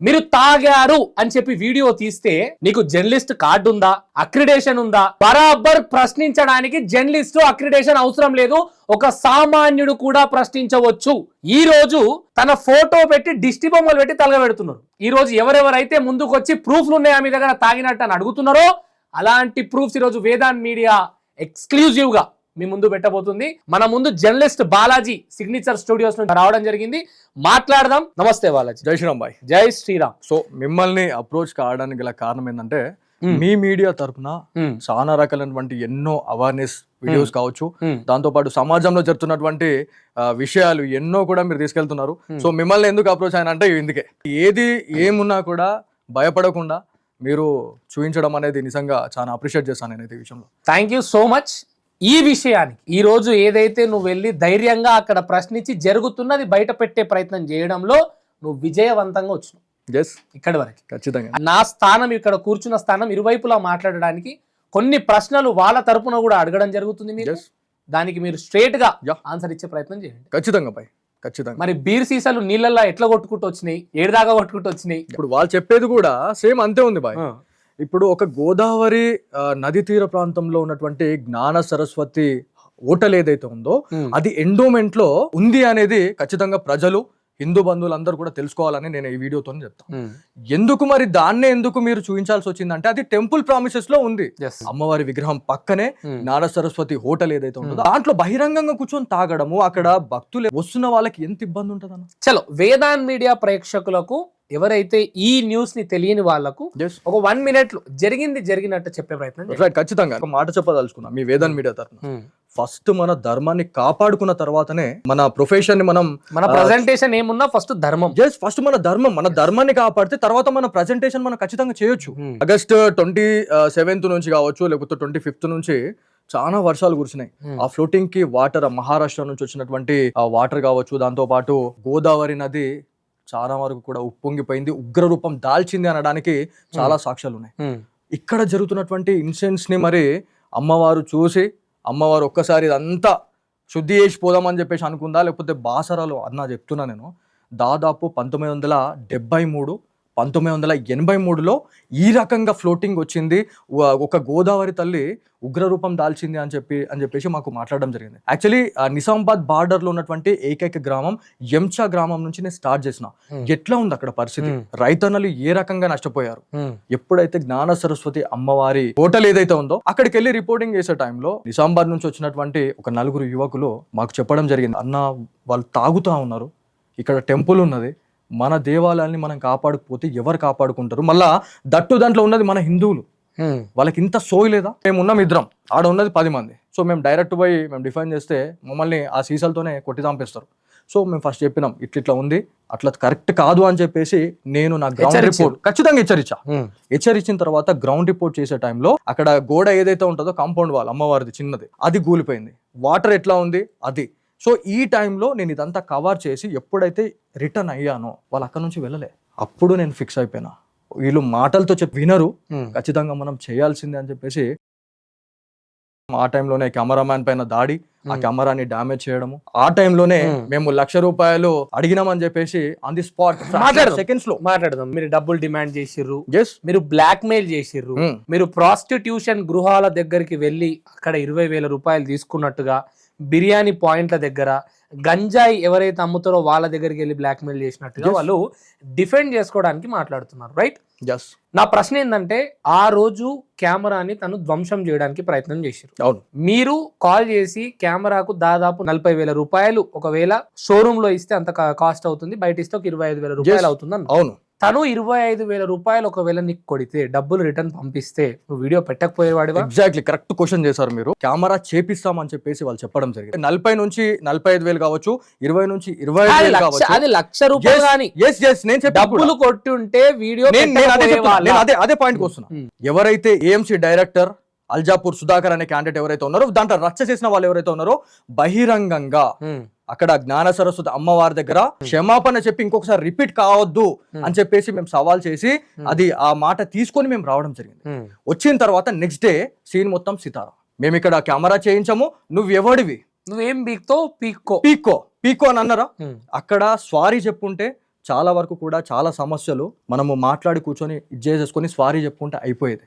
మీరు తాగారు అని చెప్పి వీడియో తీస్తే నీకు జర్నలిస్ట్ కార్డు ఉందా? అక్రిడేషన్ ఉందా? బరాబర్ ప్రశ్నించడానికి జర్నలిస్ట్ అక్రిడేషన్ అవసరం లేదు. ఒక సామాన్యుడు కూడా ప్రశ్నించవచ్చు. ఈ రోజు తన ఫోటో పెట్టి దిష్టి బొమ్మలు పెట్టి తలగబెడుతున్నారు. ఈ రోజు ఎవరెవరైతే ముందుకు వచ్చి ప్రూఫ్లు ఉన్నాయా మీ దగ్గర తాగినట్టు అని అడుగుతున్నారో అలాంటి ప్రూఫ్స్ ఈరోజు వేదాన్ వేదాంత్ మీడియా ఎక్స్క్లూజివ్గా మీ ముందు పెట్టబోతుంది. మన ముందు జర్నలిస్ట్ బాలాజీ సిగ్నేచర్ స్టూడియోస్ నుంచి రావడం జరిగింది. మాట్లాడదాం. నమస్తే బాలాజీ. జై శ్రీరామ్ బాయ్. జై శ్రీరామ్. సో మిమ్మల్ని అప్రోచ్ కావడానికి గల కారణం ఏంటంటే. మీ. మీడియా తరపున మ్మ్. చాలా రకాలైనటువంటి ఎన్నో అవేర్నెస్ వీడియోస్ కావచ్చు. దాంతో పాటు సమాజంలో జరుగుతున్నటువంటి విషయాలు ఎన్నో కూడా మీరు తీసుకెళ్తున్నారు. సో మిమ్మల్ని ఎందుకు అప్రోచ్ అయిన అంటే ఇందుకే. ఏది ఏమున్నా కూడా భయపడకుండా మీరు చూపించడం అనేది నిజంగా చాలా అప్రిషియేట్ చేస్తాను నేను ఈ విషయంలో. థ్యాంక్ యూ సో మచ్ ఈ విషయానికి ఈ రోజు ఏదైతే నువ్వు వెళ్ళి ధైర్యంగా అక్కడ ప్రశ్నించి జరుగుతున్నది బయట పెట్టే ప్రయత్నం చేయడంలో నువ్వు విజయవంతంగా వచ్చినావు. ఇక్కడి వరకు. ఖచ్చితంగా. నా స్థానం ఇక్కడ కూర్చున్న స్థానం ఇరువైపులా మాట్లాడడానికి కొన్ని ప్రశ్నలు వాళ్ళ తరపున కూడా అడగడం జరుగుతుంది మీరు. దానికి మీరు స్ట్రేట్గా. ఆన్సర్ ఇచ్చే ప్రయత్నం చేయండి. ఖచ్చితంగా బాయ్ ఖచ్చితంగా. మరి బీర్ సీసాలు నీళ్ళల్లో ఎట్లా కొట్టుకుంటూ వచ్చినాయి? ఏడుదాకా కొట్టుకుంటూ వచ్చినాయి? ఇప్పుడు వాళ్ళు చెప్పేది కూడా సేమ్ అంతే ఉంది బాయ్ ఇప్పుడు ఒక గోదావరి నది తీర ప్రాంతంలో ఉన్నటువంటి జ్ఞాన సరస్వతి హోటల్ ఏదైతే ఉందో. అది ఎండోమెంట్లో ఉంది అనేది ఖచ్చితంగా ప్రజలు హిందూ బంధువులందరూ కూడా తెలుసుకోవాలని నేను ఈ వీడియోతో చెప్తాను. ఎందుకు మరి దాన్నే ఎందుకు మీరు చూపించాల్సి వచ్చిందంటే అది టెంపుల్ ప్రామిసెస్లో ఉంది. అమ్మవారి విగ్రహం పక్కనే. జ్ఞాన సరస్వతి హోటల్ ఏదైతే ఉంటుందో దాంట్లో బహిరంగంగా కూర్చొని తాగడము అక్కడ భక్తులు వస్తున్న వాళ్ళకి ఎంత ఇబ్బంది ఉంటుందన్న చలో వేదాన్ మీడియా ప్రేక్షకులకు ఎవరైతే ఈ న్యూస్ని తెలియని వాళ్ళకు ఒక వన్ మినిట్లో జరిగింది జరిగినట్టు చెప్పే ప్రయత్నం ఖచ్చితంగా. ఒక మాట చెప్పదలుచుకున్నా మీ వేదన్ మీడియా తరఫున. Hmm. ఫస్ట్ మన ధర్మాన్ని కాపాడుకున్న తర్వాతనే మన ప్రొఫెషన్ని మనం మన ప్రజెంటేషన్ ఏమున్నా ఫస్ట్ ధర్మం. జస్ట్ ఫస్ట్ మన ధర్మం మన ధర్మాన్ని కాపాడితే తర్వాత మన ప్రజెంటేషన్ మనం ఖచ్చితంగా చేయొచ్చు. Hmm. ఆగస్ట్ ట్వంటీ సెవెంత్ నుంచి కావచ్చు లేకపోతే ట్వంటీ ఫిఫ్త్ నుంచి చాలా వర్షాలు కురిసినాయి. Hmm. ఆ ఫ్లోటింగ్కి వాటర్ మహారాష్ట్ర నుంచి వచ్చినటువంటి ఆ వాటర్ కావచ్చు దాంతో పాటు గోదావరి నది చాలా వరకు కూడా ఉప్పొంగిపోయింది ఉగ్ర రూపం దాల్చింది అనడానికి చాలా సాక్ష్యాలు ఉన్నాయి. ఇక్కడ జరుగుతున్నటువంటి ఇన్సిడెంట్స్ని మరి అమ్మవారు చూసి అమ్మవారు ఒక్కసారి ఇదంతా శుద్ధి చేసి పోదామని చెప్పేసి అనుకుందా? లేకపోతే బాసరాలు అన్న చెప్తున్నా నేను. దాదాపు పంతొమ్మిది వందల డెబ్బై మూడు పంతొమ్మిది వందల ఎనభై మూడులో ఈ రకంగా ఫ్లోటింగ్ వచ్చింది. ఒక గోదావరి తల్లి ఉగ్రరూపం దాల్చింది అని చెప్పి అని చెప్పేసి మాకు మాట్లాడడం జరిగింది. యాక్చువల్లీ నిజామాబాద్ బార్డర్లో ఉన్నటువంటి ఏకైక గ్రామం ఎంచా గ్రామం నుంచి నేను స్టార్ట్ చేసిన. ఎట్లా ఉంది అక్కడ పరిస్థితి. రైతన్నలు ఏ రకంగా నష్టపోయారు. ఎప్పుడైతే జ్ఞాన సరస్వతి అమ్మవారి హోటల్ ఏదైతే ఉందో అక్కడికి వెళ్ళి రిపోర్టింగ్ చేసే టైంలో నిజామాబాద్ నుంచి వచ్చినటువంటి ఒక నలుగురు యువకులు మాకు చెప్పడం జరిగింది. అన్న వాళ్ళు తాగుతా ఉన్నారు. ఇక్కడ టెంపుల్ ఉన్నది. మన దేవాలయాల్ని మనం కాపాడకపోతే ఎవరు కాపాడుకుంటారు? మళ్ళా దట్టు దాంట్లో ఉన్నది మన హిందువులు. వాళ్ళకి ఇంత సోయి లేదా? మేము ఉన్నాం ఇద్దరం. ఆడ ఉన్నది పది మంది. సో మేము డైరెక్ట్ పోయి మేము డిఫైన్ చేస్తే మమ్మల్ని ఆ సీసాలతోనే కొట్టి చంపేస్తారు. సో మేము ఫస్ట్ చెప్పినాం ఇట్లా ఇట్లా ఉంది అట్లా కరెక్ట్ కాదు అని చెప్పేసి నేను నా గ్రౌండ్. రిపోర్ట్ ఖచ్చితంగా హెచ్చరించా. హెచ్చరించిన తర్వాత గ్రౌండ్ రిపోర్ట్ చేసే టైంలో అక్కడ గోడ ఏదైతే ఉంటుందో కాంపౌండ్ వాల్ అమ్మవారిది చిన్నది అది కూలిపోయింది వాటర్ ఎట్లా ఉంది? అది. సో ఈ టైంలో నేను ఇదంతా కవర్ చేసి ఎప్పుడైతే రిటర్న్ అయ్యానో వాళ్ళు అక్కడ నుంచి వెళ్ళలే. అప్పుడు నేను ఫిక్స్ అయిపోయినా. వీళ్ళు మాటలతో చెప్పి వినరు. ఖచ్చితంగా మనం చేయాల్సిందే అని చెప్పేసి ఆ టైంలోనే కెమెరామ్యాన్ పైన దాడి ఆ. కెమెరాని డ్యామేజ్ చేయడము. ఆ టైంలోనే. మేము. లక్ష రూపాయలు అడిగినామని చెప్పేసి ఆన్ ది స్పాట్. సెకండ్స్లో. మాట్లాడదాం. మీరు డబ్బులు డిమాండ్ చేసిర్రు. మీరు బ్లాక్ మెయిల్ చేసిర్రు మీరు ప్రాస్టిట్యూషన్ గృహాల దగ్గరికి వెళ్ళి అక్కడ ఇరవై వేల రూపాయలు తీసుకున్నట్టుగా బిర్యానీ పాయింట్ల దగ్గర గంజాయి ఎవరైతే అమ్ముతారో వాళ్ళ దగ్గరికి వెళ్ళి బ్లాక్ మెయిల్ చేసినట్టుగా. వాళ్ళు డిఫెండ్ చేసుకోవడానికి మాట్లాడుతున్నారు రైట్ నా ప్రశ్న ఏంటంటే ఆ రోజు కెమెరాని తను ధ్వంసం చేయడానికి ప్రయత్నం చేశారు. అవును. మీరు కాల్ చేసి కెమెరాకు దాదాపు నలభై వేల రూపాయలు ఒకవేళ షోరూమ్లో ఇస్తే అంత కాస్ట్ అవుతుంది బయట ఇస్తే ఒక ఇరవై ఐదు వేల రూపాయలు అవుతుంది అవును. తను ఇరవై ఐదు వేల రూపాయలు ఒకవేళ నీకు కొడితే డబ్బులు రిటర్న్ పంపిస్తే నువ్వు వీడియో పెట్టకపోయేవాడివా? ఎగ్జాక్ట్లీ కరెక్ట్ క్వశ్చన్ చేశారు మీరు. కెమెరా చేపిస్తామని చెప్పేసి వాళ్ళు చెప్పడం జరిగింది. నలభై నుంచి నలభై ఐదు వేలు కావచ్చు ఇరవై నుంచి ఇరవై అది లక్ష కావచ్చు. అది లక్ష రూపాయలు కానీ ఎస్ ఎస్ నేను చెప్పి డబ్బులు కొట్టి ఉంటే వీడియో అదే అదే పాయింట్ వస్తున్నా Hmm. ఎవరైతే ఏఎంసీ డైరెక్టర్ అల్జాపూర్ సుధాకర్ అనే క్యాండిడేట్ ఎవరైతే ఉన్నారో దాంట్లో రచ్చ చేసిన వాళ్ళు ఎవరైతే ఉన్నారో బహిరంగంగా అక్కడ జ్ఞాన సరస్వతి అమ్మవారి దగ్గర క్షమాపణ చెప్పి ఇంకొకసారి రిపీట్ కావద్దు అని చెప్పేసి మేము సవాల్ చేసి అది ఆ మాట తీసుకొని మేము రావడం జరిగింది. వచ్చిన తర్వాత నెక్స్ట్ డే సీన్ మొత్తం సితారా. మేము ఇక్కడ కెమెరా చేయించాము నువ్వు ఎవడివి? నువ్వేం బీక్తో పీక్కో. పీక్కో. పీక్కో అని అన్నారా? అక్కడ స్వారీ చెప్పుంటే చాలా వరకు కూడా చాలా సమస్యలు మనము మాట్లాడి కూర్చొని చేసేసుకొని స్వారీ చెప్పుకుంటే అయిపోయేది.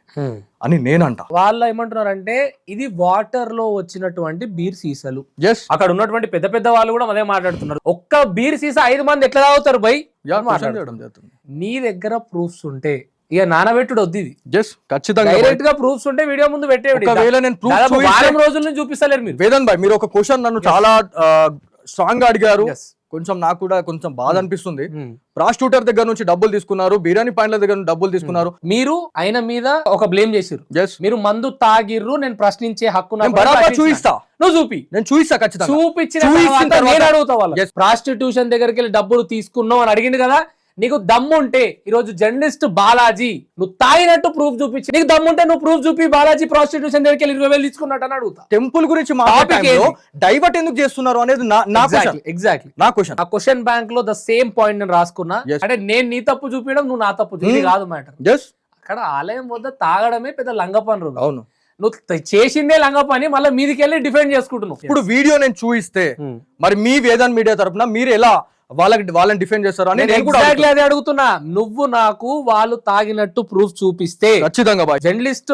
అని నేనంట. వాళ్ళు ఏమంటున్నారంటే ఇది వాటర్లో వచ్చినటువంటి బీర్ సీసాలు. ఎస్ అక్కడ ఉన్నటువంటి పెద్ద పెద్ద వాళ్ళు కూడా అదే మాట్లాడుతున్నారు. ఒక్క బీర్ సీసా ఐదు మంది ఎట్లా తాగుతారు బై? నీ దగ్గర ప్రూఫ్స్ ఉంటే ఇక నానబెట్టుడు వద్దు ఇది. ఎస్ ఖచ్చితంగా డైరెక్ట్గా ప్రూఫ్స్ ఉంటే వీడియో ముందు పెట్టేవి ఒకవేళ నేను వారం రోజుల నుంచి చూపిస్తలేరు మీరు. వేదన్ భాయ్ మీరు ఒక క్వశ్చన్ నన్ను చాలా స్ట్రాంగ్గా అడిగారు. కొంచెం నాకు కూడా కొంచెం బాధ అనిపిస్తుంది. ప్రాస్టిట్యూటర్ దగ్గర నుంచి డబ్బులు తీసుకున్నారు బిర్యానీ పాయింట్ల దగ్గర నుంచి డబ్బులు తీసుకున్నారు. మీరు ఆయన మీద ఒక బ్లేమ్ చేసిర్రు. ఎస్ మీరు మందు తాగిర్రు నేను ప్రశ్నించే హక్కు. చూపిస్తా. నువ్వు చూపి. నేను చూపిస్తా ఖచ్చితంగా. చూపించిన నేను అడుగుతా వాళ్ళు. ప్రాస్టిట్యూషన్ దగ్గరికి వెళ్ళి డబ్బులు తీసుకున్నావు అని అడిగింది కదా నీకు దమ్ము ఉంటే ఈ రోజు జర్నలిస్ట్ బాలాజీ నువ్వు తాగినట్టు ప్రూఫ్ చూపించి నీకు దమ్ము ఉంటే నువ్వు ప్రూఫ్ చూపి బాలాజీ ప్రాస్టిట్యూషన్ దగ్గరికి వెళ్ళి ఇరవై వేలు తీసుకున్నట్టు అని అడుగుతా. టెంపుల్ గురించి? డైవర్ట్ ఎందుకు చేస్తున్నారు అనేది నా ఎగ్జాక్ట్లీ నా క్వశ్చన్ ఆ క్వశ్చన్ బ్యాంక్లో ద సేమ్ పాయింట్ నేను రాసుకున్నా. అంటే నేను నీ తప్పు చూపించడం నువ్వు నా తప్పు చూపి Hmm. కాదు మ్యాటర్ అక్కడ ఆలయం వద్ద తాగడమే పెద్ద లంగ పనులు అవును. నువ్వు చేసిందే లంగ పని మళ్ళీ మీదికి వెళ్ళి డిఫెండ్ చేసుకుంటున్నావు. ఇప్పుడు వీడియో నేను చూయిస్తే Hmm. మరి మీ వేదాన్ మీడియా తరపున మీరు ఎలా వాళ్ళకి వాళ్ళని డిఫెండ్ చేస్తారు అని నేను కూడా ఎగ్జాక్ట్లీ అదే అడుగుతున్నా. నువ్వు నాకు వాళ్ళు తాగినట్టు ప్రూఫ్ చూపిస్తే. ఖచ్చితంగా బాయ్. జర్నలిస్ట్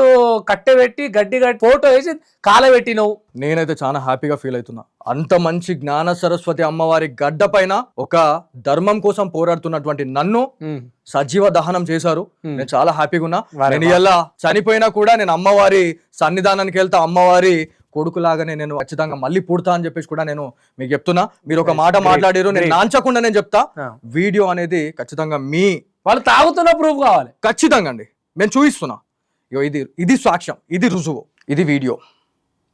కట్టెబెట్టి గడ్డి గడ్డి ఫోటో వేసి కాలబెట్టినవు నేనైతే చాలా హ్యాపీగా ఫీల్ అవుతున్నా. అంత మంచి జ్ఞాన సరస్వతి అమ్మవారి గడ్డ పైన ఒక ధర్మం కోసం పోరాడుతున్నటువంటి నన్ను సజీవ దహనం చేశారు. నేను చాలా హ్యాపీగా ఉన్నా. నేను ఇలా చనిపోయినా కూడా నేను అమ్మవారి సన్నిధానానికి వెళ్తా. అమ్మవారి కొడుకులాగానే నేను ఖచ్చితంగా మళ్ళీ పుడతా అని చెప్పేసి కూడా నేను మీకు చెప్తున్నా. మీరు ఒక మాట మాట్లాడారు నేను. నాంచకుండా నేను చెప్తా. వీడియో అనేది ఖచ్చితంగా మీ వాళ్ళు తాగుతున్న ప్రూఫ్ కావాలి. ఖచ్చితంగా అండి. నేను చూపిస్తున్నా. ఇగో ఇది ఇది సాక్ష్యం ఇది రుజువు ఇది వీడియో.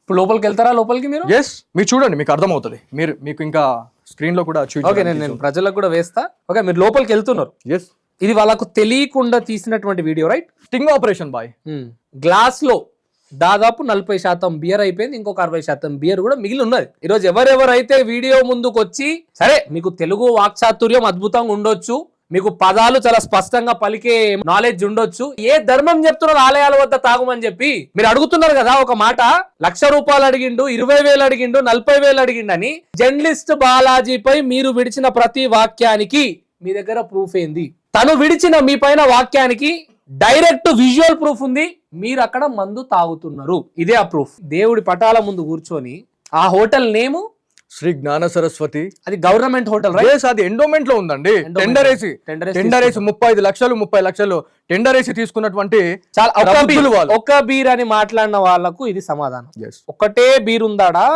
ఇప్పుడు లోపలికి వెళ్తారా? లోపలికి మీరు? ఎస్ మీరు చూడండి మీకు అర్థమవుతుంది. మీరు మీకు ఇంకా స్క్రీన్లో కూడా ఓకే నేను నేను ప్రజలకు కూడా వేస్తా. ఓకే మీరు లోపలికి వెళ్తున్నారు. ఎస్ ఇది వాళ్ళకు తెలియకుండా తీసినటువంటి video right sting operation boy గ్లాస్లో దాదాపు నలభై శాతం బియర్ అయిపోయింది ఇంకొక అరవై శాతం బియర్ కూడా మిగిలి ఉన్నది. ఈరోజు ఎవరెవరైతే వీడియో ముందుకు వచ్చి సరే మీకు తెలుగు వాక్చాతుర్యం అద్భుతంగా ఉండొచ్చు మీకు పదాలు చాలా స్పష్టంగా పలికే నాలెడ్జ్ ఉండొచ్చు ఏ ధర్మం చెప్తున్నారు ఆలయాల వద్ద తాగమని చెప్పి మీరు అడుగుతున్నారు కదా ఒక మాట లక్ష రూపాయలు అడిగిండు ఇరవై వేలు అడిగిండు నలభై వేలు అడిగిండని జర్నలిస్ట్ బాలాజీపై మీరు విడిచిన ప్రతి వాక్యానికి మీ దగ్గర ప్రూఫ్ ఏంది? తను విడిచిన మీ పైన వాక్యానికి డైరెక్ట్ విజువల్ ప్రూఫ్ ఉంది. మీరు అక్కడ మందు తాగుతున్నారు. ఇదే ఆ ప్రూఫ్. దేవుడి పటాల ముందు కూర్చొని ఆ హోటల్ నేము? శ్రీ జ్ఞాన సరస్వతి. అది గవర్నమెంట్ హోటల్ రైట్ అది ఎండోమెంట్లో ఉందండి. టెండర్ వేసి. టెండర్ వేసి ముప్పై ఐదు లక్షలు ముప్పై లక్షలు టెండర్ వేసి తీసుకున్నటువంటి చాలా ఒక బీర్ అని మాట్లాడిన వాళ్ళకు ఇది సమాధానం. ఒకటే బీర్ ఉందాడా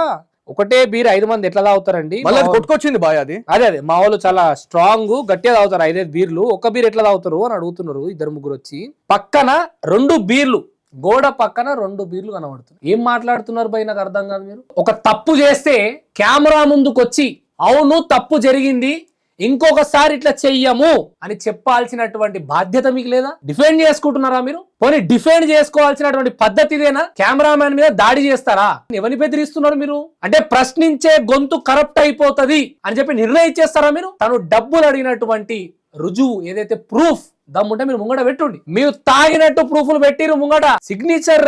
ఒకటే బీర్ ఐదు మంది ఎట్లా తాగుతారండి? కొట్టుకొచ్చింది బాయ్ అది. అదే అదే. మా వాళ్ళు చాలా స్ట్రాంగ్ గట్టిగా తాగుతారు ఐదైదు బీర్లు. ఒక బీర్ ఎట్లా తాగుతారు అని అడుగుతున్నారు ఇద్దరు ముగ్గురు వచ్చి. పక్కన రెండు బీర్లు. గోడ పక్కన రెండు బీర్లు కనబడుతున్నాయి. ఏం మాట్లాడుతున్నారు భయ్ నాకు అర్థం కాదు మీరు. ఒక తప్పు చేస్తే కెమెరా ముందుకు వచ్చి అవును తప్పు జరిగింది. ఇంకొకసారి ఇట్లా చెయ్యము అని చెప్పాల్సినటువంటి బాధ్యత మీకు లేదా? డిఫెండ్ చేసుకుంటున్నారా మీరు? పోనీ డిఫెండ్ చేసుకోవాల్సినటువంటి పద్ధతి ఇదేనా? కెమెరామ్యాన్ మీద దాడి చేస్తారా? ఎవరిని బెదిరిస్తున్నారు మీరు? అంటే ప్రశ్నించే గొంతు కరప్ట్ అయిపోతుంది అని చెప్పి నిర్ణయించేస్తారా మీరు? తను డబ్బులు అడిగినటువంటి రుజువు ఏదైతే ప్రూఫ్ దమ్ముంటే మీరు ముంగట పెట్టుండి. మీరు తాగినట్టు ప్రూఫ్లు పెట్టిరు ముంగట. సిగ్నేచర్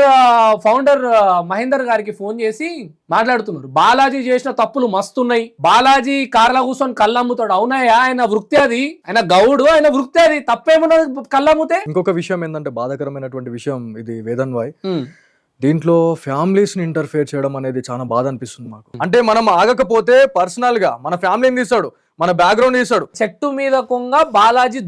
ఫౌండర్ మహేందర్ గారికి ఫోన్ చేసి మాట్లాడుతున్నారు. బాలాజీ చేసిన తప్పులు మస్తున్నాయి. బాలాజీ కార్ల కూర్చొని కళ్ళమ్ముతాడు. అవునాయా ఆయన వృత్తి అది. ఆయన గౌడు ఆయన వృత్తి అది. తప్పేమున్నది కళ్ళమ్ముతే? ఇంకొక విషయం ఏంటంటే బాధాకరమైనటువంటి విషయం ఇది వేదన్ బాయ్ దీంట్లో ఫ్యామిలీస్ని ఇంటర్ఫేర్ చేయడం అనేది చాలా బాధ అనిపిస్తుంది మాకు. అంటే మనం ఆగకపోతే పర్సనల్గా మన ఫ్యామిలీని తీస్తాడు. మన బ్యాక్గ్రౌండ్ తీస్తాడు చెట్టు మీద కొంగ బాలాజీ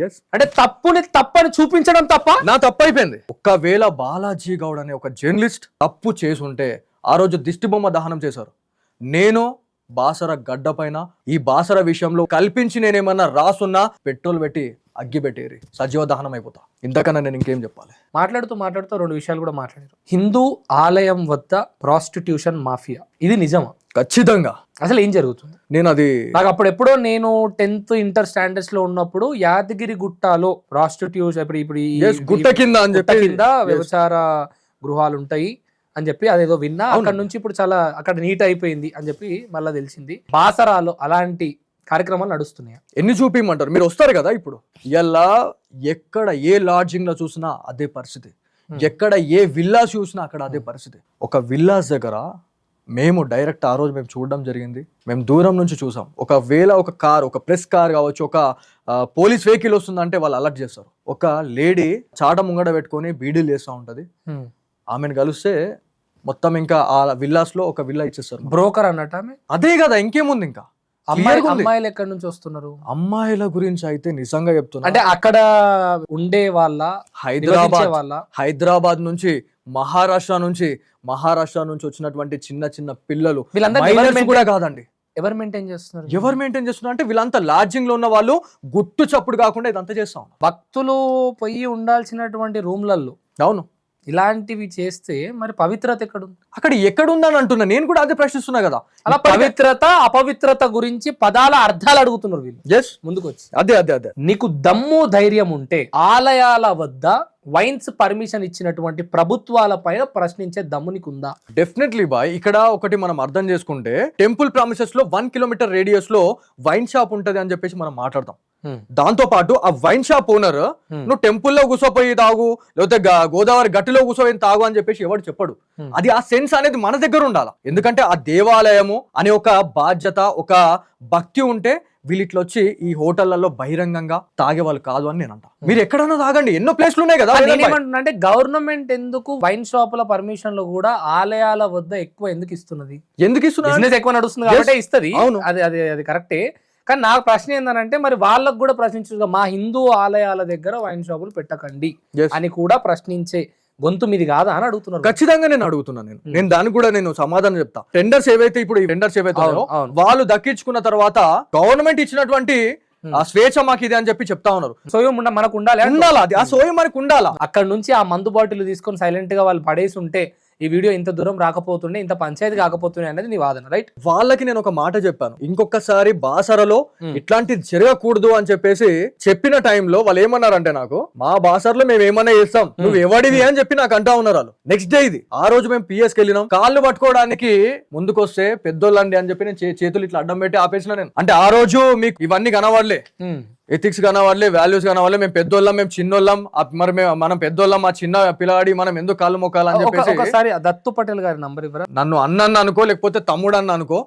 Yes. అంటే తప్పుని తప్పని చూపించడం తప్ప? నా తప్పు అయిపోయింది. ఒక్కవేళ బాలాజీ గౌడ్ అనే ఒక జర్నలిస్ట్ తప్పు చేసుంటే ఆ రోజు దిష్టి బొమ్మ దహనం చేశారు. నేను బాసర గడ్డ పైన ఈ బాసర విషయంలో కల్పించి నేనేమన్నా రాసున్నా పెట్రోల్ పెట్టి అగ్గి పెట్టేరి. సజీవ దహనం అయిపోతా. ఇంతకన్నా నేను ఇంకేం చెప్పాలి? మాట్లాడుతూ మాట్లాడుతూ రెండు విషయాలు కూడా మాట్లాడారు. హిందూ ఆలయం వద్ద ప్రాస్టిట్యూషన్ మాఫియా. ఇది నిజమా? ఖచ్చితంగా. అసలు ఏం జరుగుతుంది? నేను అది నాకు అప్పుడు ఎప్పుడో నేను టెన్త్ ఇంటర్ స్టాండర్డ్స్లో ఉన్నప్పుడు యాదగిరి గుట్టలో ప్రాస్టిట్యూషన్ ఇప్పుడు ఇప్పుడు ఈ- Yes, గుట్ట కింద అని గుట్ట చెప్పి. కింద వ్యవచార గృహాలు ఉంటాయి అని చెప్పి అదేదో విన్నా. అక్కడ నుంచి ఇప్పుడు చాలా అక్కడ నీట్ అయిపోయింది అని చెప్పి మళ్ళీ తెలిసింది. బాసరాలో అలాంటి కార్యక్రమాలు నడుస్తున్నాయి? ఎన్ని చూపించమంటారు మీరు వస్తారు కదా ఇప్పుడు. ఇలా ఎక్కడ ఏ లాడ్జింగ్లో చూసినా అదే పరిస్థితి. ఎక్కడ ఏ విల్లాస్ చూసినా అక్కడ అదే పరిస్థితి. ఒక విల్లాస్ దగ్గర మేము డైరెక్ట్ ఆ రోజు మేము చూడడం జరిగింది. మేము దూరం నుంచి చూసాం. ఒకవేళ ఒక కార్ ఒక ప్రెస్ కార్ కావచ్చు ఒక పోలీస్ వెహికల్ వస్తుందంటే వాళ్ళు అలర్ట్ చేస్తారు. ఒక లేడీ చాట ముంగడ పెట్టుకొని బీడీలు చేస్తూ ఉంటుంది. ఆమెను కలిస్తే మొత్తం ఇంకా ఆ విల్లాస్లో ఒక విల్లా ఇచ్చేస్తారు. బ్రోకర్ అన్నట్టు ఆమె? అదే కదా ఇంకేముంది ఇంకా. అమ్మాయిలు ఎక్కడి నుంచి వస్తున్నారు? అమ్మాయిల గురించి అయితే నిజంగా చెప్తున్నా. అంటే అక్కడ ఉండే వాళ్ళ హైదరాబాద్ వాళ్ళ? హైదరాబాద్ నుంచి మహారాష్ట్ర నుంచి మహారాష్ట్ర నుంచి వచ్చినటువంటి చిన్న చిన్న పిల్లలు కూడా కాదండి. ఎవరు మెయింటైన్ చేస్తున్నారు? ఎవరు మెయింటైన్ చేస్తున్నారు అంటే వీళ్ళంతా లాడ్జింగ్లో ఉన్న వాళ్ళు గుట్టు చప్పుడు కాకుండా ఇదంతా చేస్తాం భక్తులు పోయి ఉండాల్సినటువంటి రూమ్లలో అవును. ఇలాంటివి చేస్తే మరి పవిత్రత ఎక్కడుంది? అక్కడ ఎక్కడ ఉందని అంటున్నా. నేను కూడా అదే ప్రశ్నిస్తున్నా కదా. అలా పవిత్రత అపవిత్రత గురించి పదాల అర్థాలు అడుగుతున్నారు వీళ్ళు. ఎస్ ముందుకు వచ్చి అదే అదే అదే. నీకు దమ్ము ధైర్యం ఉంటే ఆలయాల వద్ద వైన్స్ పర్మిషన్ ఇచ్చినటువంటి ప్రభుత్వాల పైన ప్రశ్నించే దమ్ము నీకు ఉందా డెఫినెట్లీ బాయ్ ఇక్కడ ఒకటి మనం అర్థం చేసుకుంటే టెంపుల్ ప్రామిసెస్లో వన్ కిలోమీటర్ రేడియస్లో వైన్ షాప్ ఉంటది అని చెప్పేసి మనం మాట్లాడతాం. దాంతో పాటు ఆ వైన్ షాప్ ఓనర్. నువ్వు టెంపుల్లో కూర్చోపోయి తాగు లేకపోతే గోదావరి గట్టిలో కూర్చోపోయి తాగు అని చెప్పేసి ఎవడు చెప్పడు. అది ఆ సెన్స్ అనేది మన దగ్గర ఉండాలి? ఎందుకంటే ఆ దేవాలయము అనే ఒక బాధ్యత ఒక భక్తి ఉంటే వీళ్ళిట్లో వచ్చి ఈ హోటళ్ళలో బహిరంగంగా తాగే వాళ్ళు కాదు అని నేను అంటా మీరు ఎక్కడన్నా తాగండి. ఎన్నో ప్లేస్లు ఉన్నాయి కదా అంటే గవర్నమెంట్ ఎందుకు వైన్ షాపుల పర్మిషన్లు కూడా ఆలయాల వద్ద ఎక్కువ ఎందుకు ఇస్తున్నది? ఎందుకు ఇస్తున్నా బిజినెస్ ఎక్కువ నడుస్తుంది కాబట్టి ఇస్తది. అవును. అది అది అది కరెక్టే కానీ నాకు ప్రశ్న ఏంటంటే మరి వాళ్ళకు కూడా ప్రశ్నించు మా హిందూ ఆలయాల దగ్గర వైన్ షాపులు పెట్టకండి. అని కూడా ప్రశ్నించే గొంతు మీది కాదా అని అడుగుతున్నారు. ఖచ్చితంగా నేను అడుగుతున్నాను నేను. నేను దానికి కూడా నేను సమాధానం చెప్తా. టెండర్స్ ఏవైతే ఇప్పుడు టెండర్స్ ఏవైతే. వాళ్ళు దక్కించుకున్న తర్వాత గవర్నమెంట్ ఇచ్చినటువంటి Hmm. ఆ స్వేచ్ఛ మాకు ఇది అని చెప్పి చెప్తా ఉన్నారు. సోయం ఉండ మనకు ఉండాలి. ఉండాలా? అది ఆ సోయం మనకు ఉండాలా? అక్కడ నుంచి ఆ మందు బాటిల్ తీసుకొని సైలెంట్గా వాళ్ళు పడేసి ఉంటే ఈ వీడియో ఇంత దూరం రాకపోతుండే ఇంత పంచాయతీ కాకపోతుండే అనేది నీ వాదన రైట్ వాళ్ళకి నేను ఒక మాట చెప్పాను. ఇంకొకసారి బాసరలో. ఇట్లాంటిది జరగకూడదు అని చెప్పేసి చెప్పిన టైంలో వాళ్ళు ఏమన్నారంటే నాకు మా బాసర్లో మేము ఏమన్నా చేస్తాం నువ్వు ఎవడివి అని చెప్పి నాకు అంటా ఉన్నారు వాళ్ళు. నెక్స్ట్ డే ఇది. ఆ రోజు మేము పిఎస్కి వెళ్ళినాం. కాళ్ళు పట్టుకోవడానికి ముందుకొస్తే పెద్దోళ్ళండి అని చెప్పి నేను చేతులు ఇట్లా అడ్డం పెట్టి ఆపేసిన నేను. అంటే ఆ రోజు మీకు ఇవన్నీ కనవడలే ఎథిక్స్ కనవాళ్ళే వాల్యూస్ కనవాళ్ళే మేము పెద్దోళ్ళం మేము చిన్నోళ్ళం మరి మేము మనం పెద్దోళ్ళం ఆ చిన్న పిల్లాడి మనం ఎందుకు కాళ్ళు మొక్కాలని చెప్పేసి ఒకసారి దత్తు పటేల్ గారి నంబర్ ఇవ్వరా? నన్ను అన్న అనుకో లేకపోతే తమ్ముడు అన్న అనుకో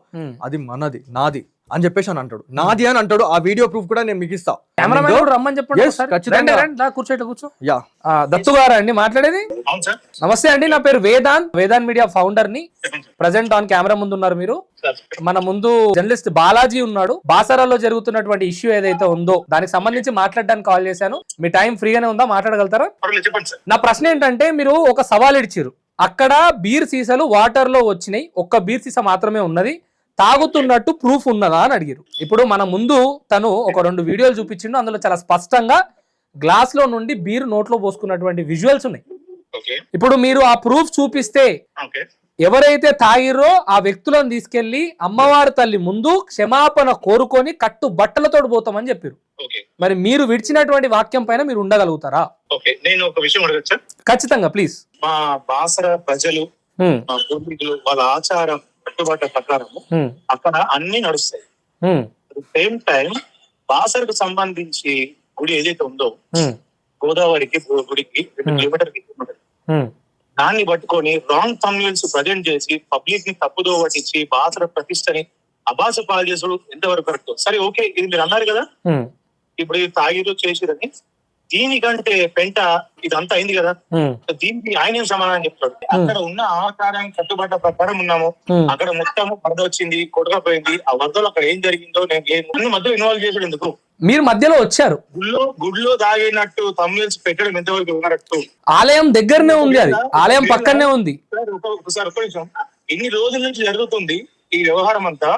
అది మనది నాది. అని చెప్పేసి అని అంటాడు. నాది అని అంటాడు. ఆ వీడియో ప్రూఫ్ కూడా నేను మీకు ఇస్తా. కెమెరామెన్ కూడా రమ్మని చెప్పండి Yes, ఒకసారి. ఖచ్చితంగా. రండి, రండి, రా, కూర్చో. యా. ఆ, దత్తు గారా అండి మాట్లాడేది? అవును సార్. నమస్తే అండి నా పేరు వేదాంత్. వేదాంత్ మీడియా ఫౌండర్ని చెప్పండి ప్రజెంట్ ఆన్ కెమెరా ముందు ఉన్నారు మీరు. సార్ మన ముందు జర్నలిస్ట్ బాలాజీ ఉన్నాడు. బాసరాలో జరుగుతున్నటువంటి ఇష్యూ ఏదైతే ఉందో దానికి సంబంధించి మాట్లాడడానికి కాల్ చేశాను. మీ టైం ఫ్రీగానే ఉందా? మాట్లాడగలుగుతారా? పర్వాలేదు చెప్పండి సార్. నా ప్రశ్న ఏంటంటే మీరు ఒక సవాల్ ఇడిచారు అక్కడ బీర్ సీసాలు వాటర్లో వచ్చినాయి. ఒక్క బీర్ సీసా మాత్రమే ఉన్నది. తాగుతున్నట్టు ప్రూఫ్ ఉన్నదా అని అడిగారు ఇప్పుడు మన ముందు తను ఒక రెండు వీడియోలు చూపించిండు. అందులో చాలా స్పష్టంగా గ్లాస్లో నుండి బీర్ నోట్లో పోసుకున్నటువంటి విజువల్స్ ఉన్నాయి. ఇప్పుడు మీరు ఆ ప్రూఫ్ చూపిస్తే ఎవరైతే తాగిర్రో ఆ వ్యక్తులను తీసుకెళ్ళి అమ్మవారి తల్లి ముందు క్షమాపణ కోరుకొని కట్టు బట్టలతో పోతామని చెప్పారు మరి మీరు విడిచినటువంటి వాక్యం పైన మీరు ఉండగలుగుతారా? నేను ఒక విషయం అడగచ్చు? ఖచ్చితంగా ప్లీజ్ మా బాసర ప్రజలు మా పూర్వీకులు వాళ్ళ ఆచారం కట్టుబాట్ల ప్రకారము అక్కడ అన్ని నడుస్తాయి. సేమ్ టైం బాసరకు సంబంధించి గుడి ఏదైతే ఉందో గోదావరికి గుడికి రెండు. కిలోమీటర్ దాన్ని పట్టుకొని రాంగ్ తమ్యూల్స్ ప్రజెంట్ చేసి పబ్లిక్ని తప్పుదో పట్టించి బాసర ప్రతిష్టని అబాస పాలు చేసుడు ఎంతవరకు కరెక్ట్. సరే ఓకే ఇది మీరు అన్నారు కదా? ఇప్పుడు తాగిరు చేసిరని దీనికంటే పెంట ఇదంతా అయింది కదా దీనికి ఆయన ఏం సమాధానం చెప్తాడు అక్కడ ఉన్న ఆకారం కట్టుబడ్డ ప్రకారం ఉన్నాము అక్కడ మొత్తం వరద వచ్చింది కొట్టకపోయింది ఆ వరదలో అక్కడ ఏం జరిగిందో నేను మధ్యలో ఇన్వాల్వ్ చేసాడు ఎందుకు మీరు మధ్యలో వచ్చారు గుళ్ళో గుడిలో దాగినట్టు తమ్మిల్స్ పెట్టడం ఎంతవరకు ఉన్నట్టు ఆలయం దగ్గరనే ఉంది అది ఆలయం పక్కనే ఉంది సార్ ఒక- నిమిషం ఇన్ని రోజుల నుంచి జరుగుతుంది ఈ వ్యవహారం అంతా.